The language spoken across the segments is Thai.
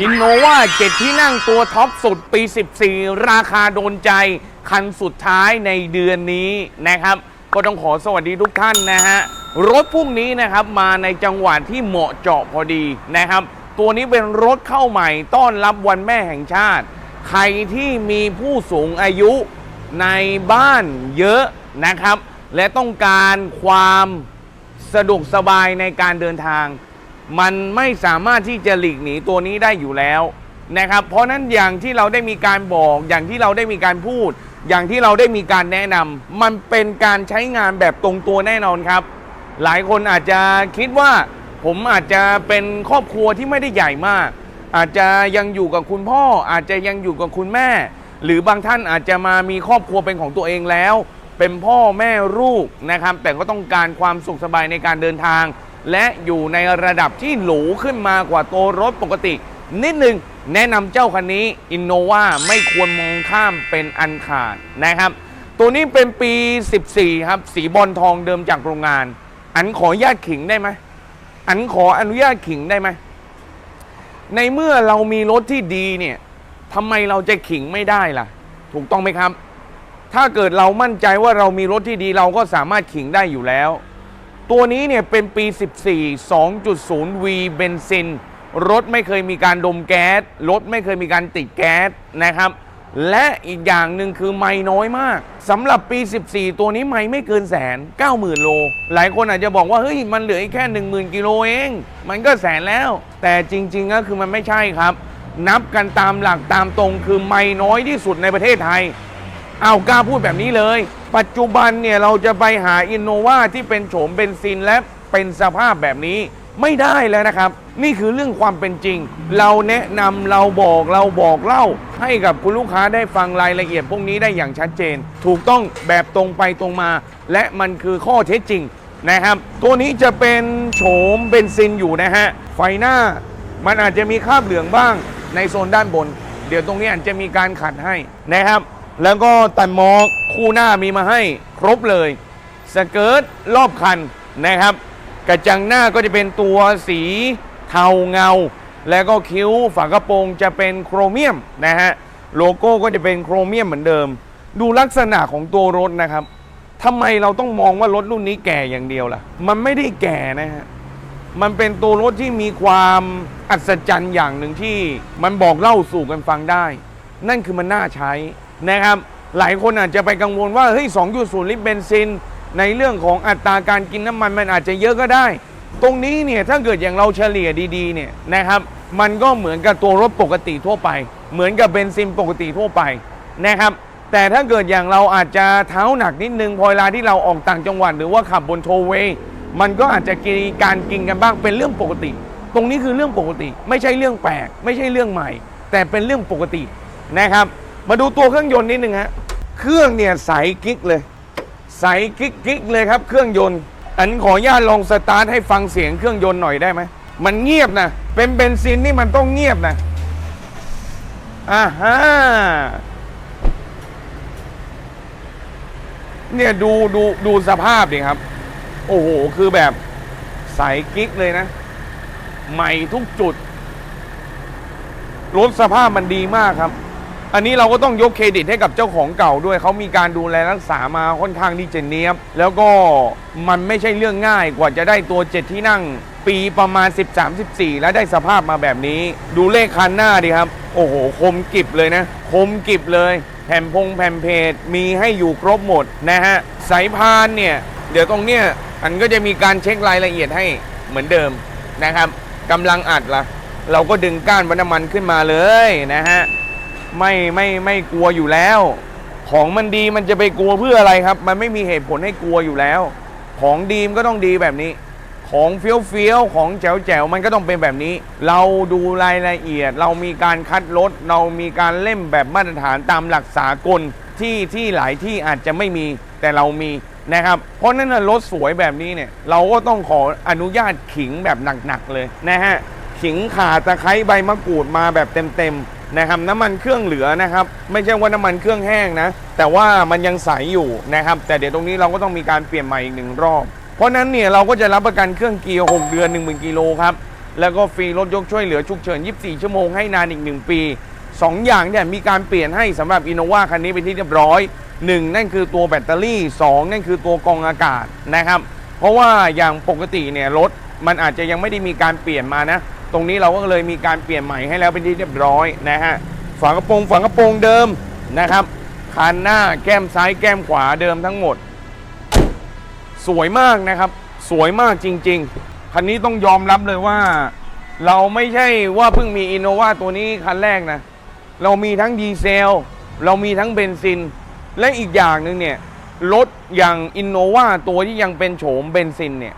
อินโนวาเจ็ดที่นั่งตัวท็อปสุดปี 14 ราคาโดนใจ คันสุดท้ายในเดือนนี้นะครับ ก็ต้องขอสวัสดีทุกท่านนะฮะ รถพวกนี้นะครับมาในจังหวะที่เหมาะเจาะพอดีนะครับ ตัวนี้เป็นรถเข้าใหม่ต้อนรับวันแม่แห่งชาติ ใครที่มีผู้สูงอายุในบ้านเยอะนะครับ และต้องการความสะดวกสบายในการเดินทาง มันไม่สามารถที่จะหลีกหนีตัวนี้ได้อยู่แล้วนะครับ เพราะนั้นอย่างที่เราได้มีการบอกอย่างที่เราได้มีการพูด อย่างที่เราได้มีการแนะนำมันเป็นการใช้งานแบบตรงตัวแน่นอนครับ หลายคนอาจจะคิดว่าผมอาจจะเป็นครอบครัวที่ไม่ได้ใหญ่มาก อาจจะยังอยู่กับคุณพ่อ อาจจะยังอยู่กับคุณแม่ หรือบางท่านอาจจะมามีครอบครัวเป็นของตัวเองแล้ว เป็นพ่อแม่ลูกนะครับ แต่ก็ต้องการความสุขสบายในการเดินทาง และอยู่ในระดับที่หรูขึ้นมากว่าตัวรถปกติ นิดหนึ่งแนะนำเจ้าคันนี้ Innova ไม่ควรมองข้ามเป็นอันขาดนะครับ ตัวนี้เป็นปี 14 ครับ สีบอลทองเดิมจากโรงงาน อันขออนุญาตขิงได้ไหมอันขออนุญาตขิงได้ไหมในเมื่อเรามีรถที่ดีเนี่ยทำไมเราจะขิงไม่ได้ล่ะ ถูกต้องไหมครับ ถ้าเกิดเรามั่นใจว่าเรามีรถที่ดีเราก็สามารถขิงได้อยู่แล้ว ตัวนี้เนี่ยเป็นปี 14 2.0 V เบนซิน รถไม่เคยมีการดมแก๊ส รถไม่เคยมีการติดแก๊สนะครับ และอีกอย่างหนึ่งคือไม่น้อยมากสำหรับปี 14 ตัวนี้ไม่ไม่เกินแสน90,000 โล หลายคนอาจจะบอกว่า เฮ้ย มันเหลือแค่ 10,000 กิโลเอง มันก็แสนแล้ว แต่จริง ๆ ก็คือมันไม่ใช่ครับ นับกันตามหลักตามตรงคือไม่น้อยที่สุดในประเทศไทย เอากล้าพูดแบบนี้เลย ปัจจุบันเนี่ยเราจะไปหาอินโนวาที่เป็นโฉมเบนซินและเป็นสภาพแบบนี้ไม่ได้แล้วนะครับ นี่คือเรื่องความเป็นจริง เราแนะนำเราบอกเราบอกเล่า ให้กับคุณลูกค้าได้ฟังรายละเอียดพวกนี้ได้อย่างชัดเจน ถูกต้องแบบตรงไปตรงมา และมันคือข้อเท็จจริงนะครับ ตัวนี้จะเป็นโฉมเบนซินอยู่นะฮะ ไฟหน้ามันอาจจะมีคราบเหลืองบ้างในโซนด้านบน เดี๋ยวตรงนี้อาจจะมีการขัดให้นะครับ แล้วก็ตัดหมอก คู่หน้ามีมาให้ครบเลยสเกิร์ตรอบคันนะครับ กระจังหน้าก็จะเป็นตัวสีเทาเงา แล้วก็คิ้วฝากระโปรงจะเป็นโครเมียมนะฮะโลโก้ก็จะเป็นโครเมียมเหมือนเดิม ดูลักษณะของตัวรถนะครับทำไมเราต้องมองว่ารถรุ่นนี้แก่อย่างเดียวล่ะ มันไม่ได้แก่นะฮะมันเป็นตัวรถที่มีความอัศจรรย์อย่างหนึ่งที่มันบอกเล่าสู่กันฟังได้ นั่นคือมันน่าใช้นะครับ หลายคนอาจจะไปกังวลว่าเฮ้ย 2.0 ลิตรเบนซิน ในเรื่องของอัตราการกินน้ำมันมันอาจจะเยอะก็ได้ ตรงนี้เนี่ยถ้าเกิดอย่างเราเฉลี่ยดีๆเนี่ยนะครับ มันก็เหมือนกับตัวรถปกติทั่วไป เหมือนกับเบนซินปกติทั่วไปนะครับ แต่ถ้าเกิดอย่างเราอาจจะเท้าหนักนิดนึงพอเวลาที่เราออกต่างจังหวัด หรือว่าขับบนโทเวย์มันก็อาจจะมีการกินกันบ้างเป็นเรื่องปกติ ตรงนี้คือเรื่องปกติ ไม่ใช่เรื่องแปลก ไม่ใช่เรื่องใหม่ แต่เป็นเรื่องปกตินะครับ มาดูตัวเครื่องยนต์นิดนึงฮะ เครื่องเนี่ยใสกิ๊กเลย ใสกิ๊กกิ๊กเลยครับ เครื่องยนต์ อันขออนุญาตลองสตาร์ทให้ฟังเสียงเครื่องยนต์หน่อยได้ไหม มันเงียบนะ เป็นเบนซินนี่มันต้องเงียบนะอ่าฮะเนี่ยดูดูดูสภาพดิครับ โอ้โห คือแบบใสกิ๊กเลยนะ ใหม่ทุกจุด รถสภาพมันดีมากครับ อันนี้เราก็ต้องยกเครดิตให้กับเจ้าของเก่าด้วยเขามีการดูแลรักษามาค่อนข้างที่จะเนียบ แล้วก็มันไม่ใช่เรื่องง่ายกว่าจะได้ตัวเจ็ดที่นั่ง ปีประมาณ 13-14 แล้วได้สภาพมาแบบนี้ ดูเลขคันหน้าดิครับ โอ้โห คมกิบเลยนะ คมกิบเลย แผ่นพงแผ่นเพจมีให้อยู่ครบหมดนะฮะสายพานเนี่ย เดี๋ยวตรงเนี้ยอันก็จะมีการเช็ครายละเอียดให้เหมือนเดิมนะครับกำลังอัดละเราก็ดึงก้านวัน้ำมันขึ้นมาเลยนะฮะ ไม่ไม่ไม่กลัวอยู่แล้ว ของมันดีมันจะไปกลัวเพื่ออะไรครับ มันไม่มีเหตุผลให้กลัวอยู่แล้ว ของดีมนก็ต้องดีแบบนี้ ของเฟี้ยวเฟี้ยวของแจ๋วแจ๋วมันก็ต้องเป็นแบบนี้ เราดูรายละเอียด เรามีการคัดรถเรามีการเล่มแบบมาตรฐานตามหลักสากลที่ที่หลายที่อาจจะไม่มีแต่เรามีนะครับ เพราะนั้นรถสวยแบบนี้เนี่ย เราก็ต้องขออนุญาตขิงแบบหนักๆเลยนะฮะขิงขาตะไคร้ใบมะกรูดมาแบบเต็มๆ นะครับน้ำมันเครื่องเหลือนะครับ ไม่ใช่ว่าน้ำมันเครื่องแห้งนะ แต่ว่ามันยังใสอยู่นะครับ แต่เดี๋ยวตรงนี้เราก็ต้องมีการเปลี่ยนใหม่อีกหนึ่งรอบ เพราะนั้นเนี่ยเราก็จะรับประกันเครื่องเกียร์6เดือน 1 0,000กิโลครับแล้วก็ฟรีรถยกช่วยเหลือฉุกเฉิน 24 ชั่วโมงให้นานอีก 1 ปี 2 อย่างเนี่ยมีการเปลี่ยนให้สำหรับ Innova คันนี้เป็นที่เรียบร้อย 1 นั่นคือตัวแบตเตอรี่ 2 นั่นคือตัวกรองอากาศนะครับ เพราะว่าอย่างปกติเนี่ยรถมันอาจจะยังไม่ได้มีการเปลี่ยนมานะ ตรงนี้เราก็เลยมีการเปลี่ยนใหม่ให้แล้วเป็นที่เรียบร้อยนะฮะฝากระโปรงฝากระโปรงเดิมนะครับคันหน้าแก้มซ้ายแก้มขวาเดิมทั้งหมด สวยมากนะครับ สวยมากจริง ๆ คันนี้ต้องยอมรับเลยว่า เราไม่ใช่ว่าเพิ่งมีอินโนวาตัวนี้คันแรกนะ เรามีทั้งดีเซล เรามีทั้งเบนซิน และอีกอย่างหนึ่งเนี่ยรถอย่างอินโนวาตัวที่ยังเป็นโฉมเบนซินเนี่ย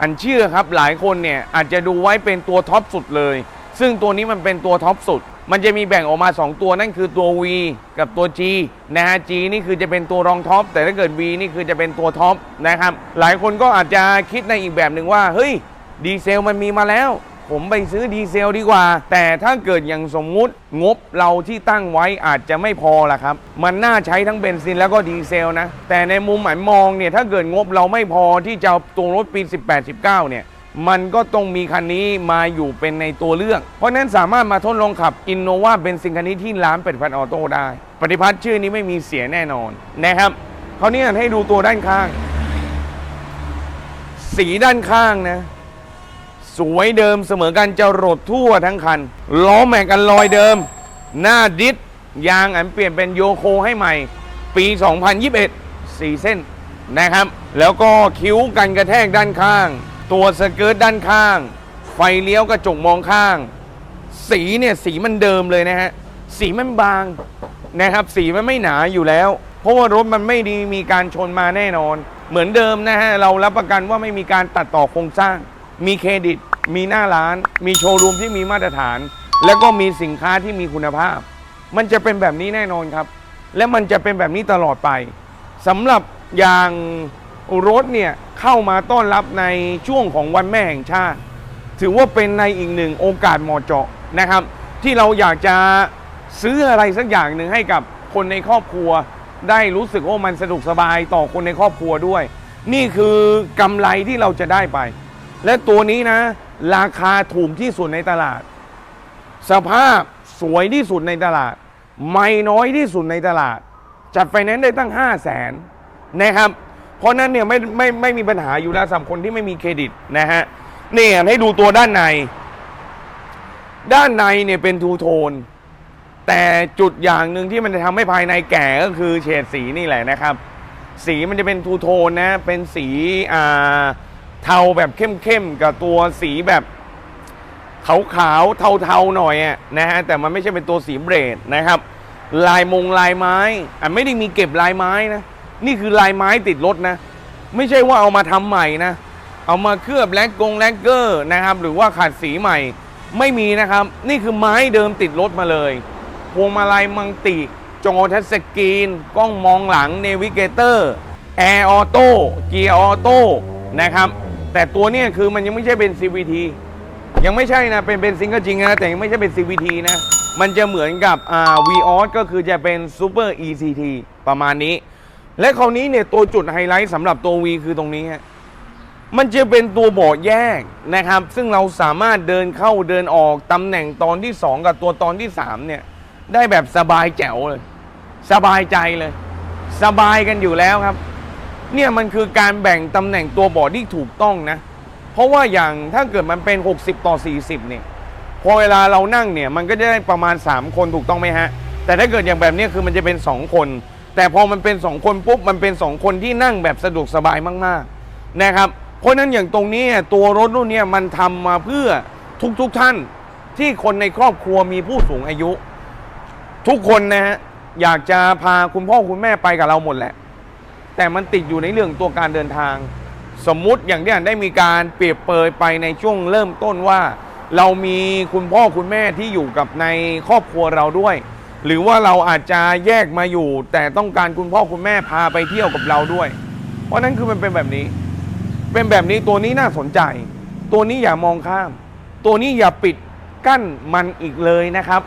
อันเชื่อครับหลายคนเนี่ยอาจจะดูไว้เป็นตัวท็อปสุดเลย ซึ่งตัวนี้มันเป็นตัวท็อปสุด มันจะมีแบ่งออกมา 2 ตัวนั่นคือตัว V กับตัว G นะฮะ G นี่คือจะเป็นตัวรองท็อปแต่ถ้าเกิด V นี่คือจะเป็นตัวท็อปนะครับหลายคนก็อาจจะคิดในอีกแบบหนึ่งว่าเฮ้ยดีเซลมันมีมาแล้ว ผมไปซื้อดีเซลดีกว่า แต่ถ้าเกิดอย่างสมมุติงบเราที่ตั้งไว้อาจจะไม่พอละครับ มันน่าใช้ทั้งเบนซินแล้วก็ดีเซลนะ แต่ในมุมหมายมองเนี่ยถ้าเกิดงบเราไม่พอที่จะตัวรถปี 18-19 เนี่ยมันก็ต้องมีคันนี้มาอยู่เป็นในตัวเลือก เพราะนั้นสามารถมาทดลองขับอินโนวาเบนซินคันนี้ที่ร้านเป็ดพันออโต้ได้ ปฏิพัฒน์ชื่อนี้ไม่มีเสียแน่นอนนะครับคราวนี้ให้ดูตัวด้านข้าง สีด้านข้างนะ สวยเดิมเสมอกันจะรดทั่วทั้งคัน ล้อแม็กกันลอยเดิม หน้าดิสยางอันเปลี่ยนเป็นโยโคให้ใหม่ ปี 2021 4 เส้นนะครับ แล้วก็คิ้วกันกระแทกด้านข้าง ตัวสเกิร์ตด้านข้าง ไฟเลี้ยวกระจกมองข้าง สีเนี่ยสีมันเดิมเลยนะฮะ สีมันบางนะครับ สีมันไม่หนาอยู่แล้ว เพราะว่ารถมันไม่ดีมีการชนมาแน่นอน เหมือนเดิมนะฮะ เรารับประกันว่าไม่มีการตัดต่อโครงสร้าง มีเครดิต มีหน้าร้าน มีโชว์รูมที่มีมาตรฐาน แล้วก็มีสินค้าที่มีคุณภาพ มันจะเป็นแบบนี้แน่นอนครับ และมันจะเป็นแบบนี้ตลอดไปสำหรับอย่างรถเนี่ยเข้ามาต้อนรับในช่วงของวันแม่แห่งชาติ ถือว่าเป็นในอีกหนึ่งโอกาสเหมาะเจาะนะครับ ที่เราอยากจะซื้ออะไรสักอย่างหนึ่งให้กับคนในครอบครัว ได้รู้สึกว่ามันสะดวกสบายต่อคนในครอบครัวด้วย นี่คือกำไรที่เราจะได้ไป และตัวนี้นะ ราคาถูกที่สุดในตลาด สภาพสวยที่สุดในตลาด ไม่น้อยที่สุดในตลาด จัดไฟแนนซ์ได้ตั้ง 5 0 0แสนนะครับ เพราะนั้นเนี่ยไม่ไม่ไม่มีปัญหาอยู่แล้วสำหรับคนที่ไม่มีเครดิตนะฮะนี่ให้ดูตัวด้านใน ด้านในเนี่ยเป็นทูโทน แต่จุดอย่างหนึ่งที่มันจะทำให้ภายในแก่ก็คือเฉดสีนี่แหละนะครับ สีมันจะเป็นทูโทนนะ เป็นสีอ่า เทาแบบเข้มๆกับตัวสีแบบขาวๆเทาๆหน่อยอะนะฮะแต่มันไม่ใช่เป็นตัวสีเบรดนะครับ ลายมงลายไม้อะไม่ได้มีเก็บลายไม้นะนี่คือลายไม้ติดรถนะ ไม่ใช่ว่าเอามาทำใหม่นะ เอามาเคลือบแลกกงแลกเกอร์นะครับ หรือว่าขัดสีใหม่ไม่มีนะครับ นี่คือไม้เดิมติดรถมาเลยพวงมาลัยมังติจอทัชสกรีนกล้องมองหลังเนวิเกเตอร์แอร์ออโต้เกียร์ออโต้นะครับ แต่ตัวเนี้คือมันยังไม่ใช่เป็น CVT ยังไม่ใช่นะ เป็นเป็นซิงก็จริงนะ แต่ยังไม่ใช่เป็น CVT นะ มันจะเหมือนกับอ่า VOS ก็คือจะเป็น Super ECT ประมาณนี้ และคราวนี้เนี่ยตัวจุดไฮไลท์สำหรับตัว V คือตรงนี้ฮะมันจะเป็นตัวเบาะแยกนะครับ ซึ่งเราสามารถเดินเข้าเดินออกตำแหน่งตอนที่ 2 กับตัวตอนที่ 3 เนี่ย ได้แบบสบายแจ๋วเลย สบายใจเลย สบายกันอยู่แล้วครับ เนี่ยมันคือการแบ่งตำแหน่งตัวเบาะที่ถูกต้องนะ เพราะว่าอย่างถ้าเกิดมันเป็น 60 ต่อ 40 เนี่ย พอเวลาเรานั่งเนี่ย มันก็จะได้ประมาณ 3 คนถูกต้องไหมฮะ แต่ถ้าเกิดอย่างแบบนี้คือมันจะเป็น 2 คน แต่พอมันเป็น 2 คนปุ๊บ มันเป็น 2 คนที่นั่งแบบสะดวกสบายมากๆนะครับ เพราะนั้นอย่างตรงนี้ตัวรถรุ่นเนี้ยมันทำมาเพื่อทุกๆทท่านที่คนในครอบครัวมีผู้สูงอายุ ทุกคนนะฮะอยากจะพาคุณพ่อคุณแม่ไปกับเราหมดแหละ แต่มันติดอยู่ในเรื่องตัวการเดินทาง สมมุติอย่างที่อ่านได้มีการเปรียบเปยไปในช่วงเริ่มต้นว่า เรามีคุณพ่อคุณแม่ที่อยู่กับในครอบครัวเราด้วย หรือว่าเราอาจจะแยกมาอยู่ แต่ต้องการคุณพ่อคุณแม่พาไปเที่ยวกับเราด้วย เพราะนั้นคือมันเป็นแบบนี้ เป็นแบบนี้ตัวนี้น่าสนใจ ตัวนี้อย่ามองข้าม ตัวนี้อย่าปิดกั้นมันอีกเลยนะครับ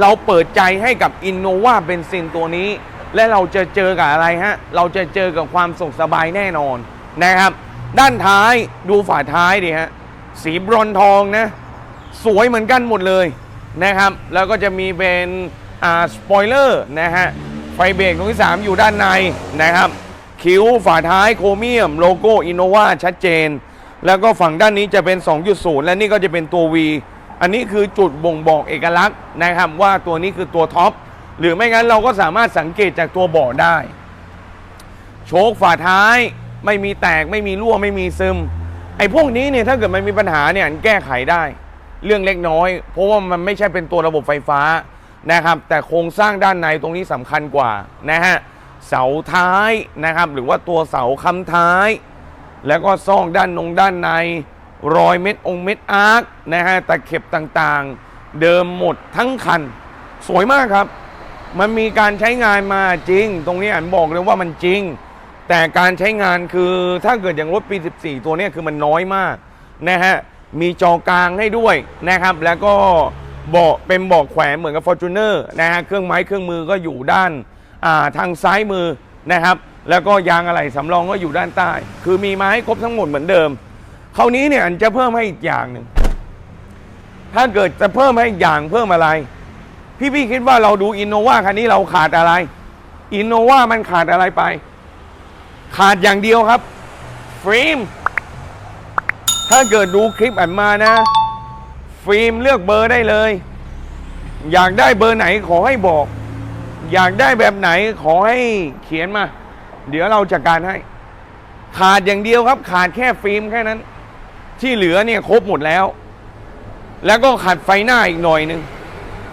เราเปิดใจให้กับอินโนวาเบนซินตัวนี้ และเราจะเจอกับอะไรฮะ เราจะเจอกับความสุขสบายแน่นอนนะครับ ด้านท้ายดูฝาท้ายดิฮะ สีบรอนทองนะ สวยเหมือนกันหมดเลยนะครับ แล้วก็จะมีเป็นอ่าสปอยเลอร์นะฮะ ไฟเบรกตรงที่ 3 อยู่ด้านในนะครับ คิ้วฝาท้ายโครเมียม โลโก้อินโนวาชัดเจน แล้วก็ฝั่งด้านนี้จะเป็น 2.0 และนี่ก็จะเป็นตัว V อันนี้คือจุดบ่งบอกเอกลักษณ์นะครับว่าตัวนี้คือตัวท็อป หรือไม่งั้นเราก็สามารถสังเกตจากตัวเบาะได้ โชคฝาท้ายไม่มีแตกไม่มีรั่วไม่มีซึม ไอ้พวกนี้เนี่ยถ้าเกิดมันมีปัญหาเนี่ยแก้ไขได้ เรื่องเล็กน้อย เพราะว่ามันไม่ใช่เป็นตัวระบบไฟฟ้านะครับ แต่โครงสร้างด้านในตรงนี้สำคัญกว่านะฮะเสาท้ายนะครับ หรือว่าตัวเสาค้ำท้าย แล้วก็ซ่องด้านนงด้านใน รอยเม็ดองค์เม็ดอาร์คนะฮะตะเข็บต่างๆ เดิมหมดทั้งคัน สวยมากครับ มันมีการใช้งานมาจริง ตรงนี้อันบอกเลยว่ามันจริง แต่การใช้งานคือถ้าเกิดอย่างรถปี 14 ตัวนี้คือมันน้อยมากนะฮะมีจอกลางให้ด้วยนะครับ แล้วก็เบาะเป็นเบาะแขวนเหมือนกับ Fortuner นะฮะเครื่องไม้เครื่องมือก็อยู่ด้านอ่าทางซ้ายมือนะครับ แล้วก็ยางอะไหล่สำรองก็อยู่ด้านใต้ คือมีมาให้ครบทั้งหมดเหมือนเดิมคราวนี้เนี่ยอันจะเพิ่มให้อีกอย่างหนึ่งถ้าเกิดจะเพิ่มให้อีกอย่างเพิ่มอะไร พี่พี่คิดว่าเราดูอินโนวาคันนี้เราขาดอะไรอินโนวามันขาดอะไรไป ขาดอย่างเดียวครับฟิล์มถ้าเกิดดูคลิปอันมานะ ฟิล์มเลือกเบอร์ได้เลย อยากได้เบอร์ไหนขอให้บอก อยากได้แบบไหนขอให้เขียนมา เดี๋ยวเราจัดการให้ ขาดอย่างเดียวครับ ขาดแค่ฟิล์มแค่นั้น ที่เหลือเนี่ยครบหมดแล้ว แล้วก็ขาดไฟหน้าอีกหน่อยหนึ่ง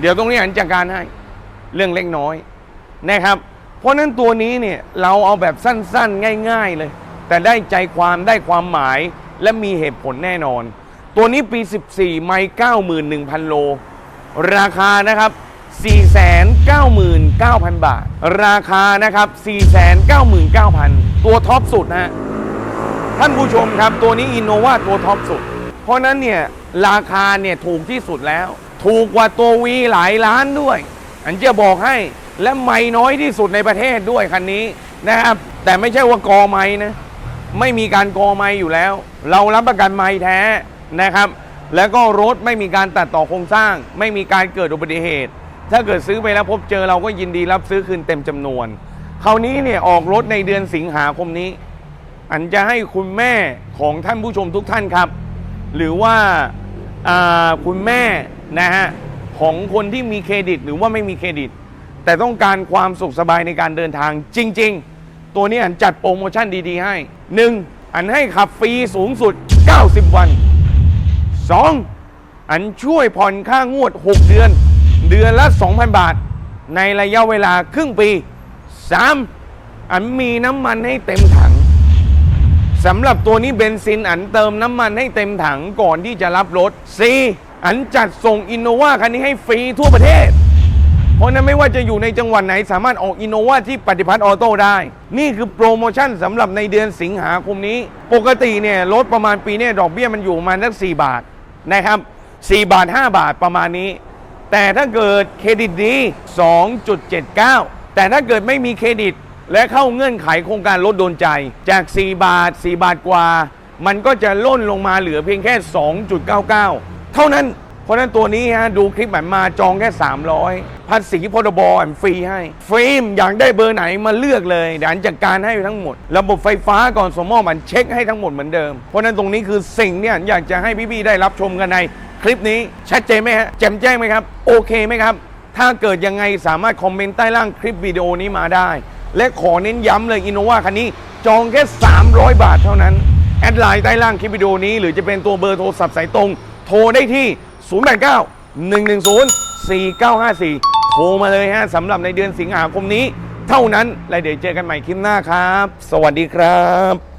เดี๋ยวตรงนี้อันจัดการให้เรื่องเล็กน้อยนะครับ เพราะนั้นตัวนี้เนี่ยเราเอาแบบสั้นๆ ง่าย ๆเลย แต่ได้ใจความได้ความหมายและมีเหตุผลแน่นอน ตัวนี้ปี 14 ไม่91,000 โล ราคานะครับ 499,000 บาท ราคานะครับ 499,000 ตัวท็อปสุดนะฮะท่านผู้ชมครับตัวนี้อินโนวาตัวท็อปสุด เพราะนั้นเนี่ยราคาเนี่ยถูกที่สุดแล้ว ถูกกว่าตัววีหลายล้านด้วย อันจะบอกให้และไม่น้อยที่สุดในประเทศด้วยคันนี้นะครับ แต่ไม่ใช่ว่ากอไม่นะ ไม่มีการกอไม่อยู่แล้ว เรารับประกันไม่แท้นะครับ แล้วก็รถไม่มีการตัดต่อโครงสร้าง ไม่มีการเกิดอุบัติเหตุ ถ้าเกิดซื้อไปแล้วพบเจอเราก็ยินดีรับซื้อคืนเต็มจำนวนคราวนี้เนี่ยออกรถในเดือนสิงหาคมนี้ อันจะให้คุณแม่ของท่านผู้ชมทุกท่านครับ หรือว่าคุณแม่ นะฮะของคนที่มีเครดิตหรือว่าไม่มีเครดิต แต่ต้องการความสุขสบายในการเดินทางจริง ๆ ตัวนี้อันจัดโปรโมชั่นดีๆให้ 1. อันให้ขับฟรีสูงสุด 90 วัน 2. อันช่วยผ่อนค่างวด 6 เดือน เดือนละ 2,000 บาท ในระยะเวลาครึ่งปี 3. อันมีน้ำมันให้เต็มถังสำหรับตัวนี้เบนซินอันเติมน้ำมันให้เต็มถังก่อนที่จะรับรถ 4. อันจัดส่งอินโนวาคันนี้ให้ฟรีทั่วประเทศ เพราะนั้นไม่ว่าจะอยู่ในจังหวัดไหนสามารถออกอินโนวาที่ปฏิพัฒน์ออโต้ได้ นี่คือโปรโมชั่นสำหรับในเดือนสิงหาคมนี้ ปกติเนี่ยรถประมาณปีเนี้ดอกเบี้ยมันอยู่ประมาณสัก4บาทนะครับ4บาท 5 บาทประมาณนี้ แต่ถ้าเกิดเครดิตดี 2.79 แต่ถ้าเกิดไม่มีเครดิตและเข้าเงื่อนไขโครงการลดโดนใจ จาก 4 บาท 4 บาทกว่า มันก็จะล่นลงมาเหลือเพียงแค่ 2.99 เท่านั้น เพราะนั้นตัวนี้ฮะดูคลิปแบบมาจองแค่ 300ภาษีพรบอันฟรีให้ฟิล์มอยากได้เบอร์ไหนมาเลือกเลยเดี๋ยวอันจัดการให้ทั้งหมด ระบบไฟฟ้าก่อนสมมอบอันเช็คให้ทั้งหมดเหมือนเดิม เพราะนั้นตรงนี้คือสิ่งที่อันอยากจะให้พี่ๆได้รับชมกันในคลิปนี้ชัดเจนไหมฮะแจ่มแจ้งไหมครับ โอเคไหมครับ ถ้าเกิดยังไงสามารถคอมเมนต์ใต้ล่างคลิปวิดีโอนี้มาได้ และขอเน้นย้ำเลยอินโนวาคันนี้จองแค่ 300 บาทเท่านั้น แอดไลน์ใต้ล่างคลิปวิดีโอนี้ หรือจะเป็นตัวเบอร์โทรศัพท์สายตรง โทรได้ที่ 089 110 4954 โทรมาเลยฮะสำหรับในเดือนสิงหาคมนี้ เท่านั้นและเดี๋ยวเจอกันใหม่คลิปหน้าครับ สวัสดีครับ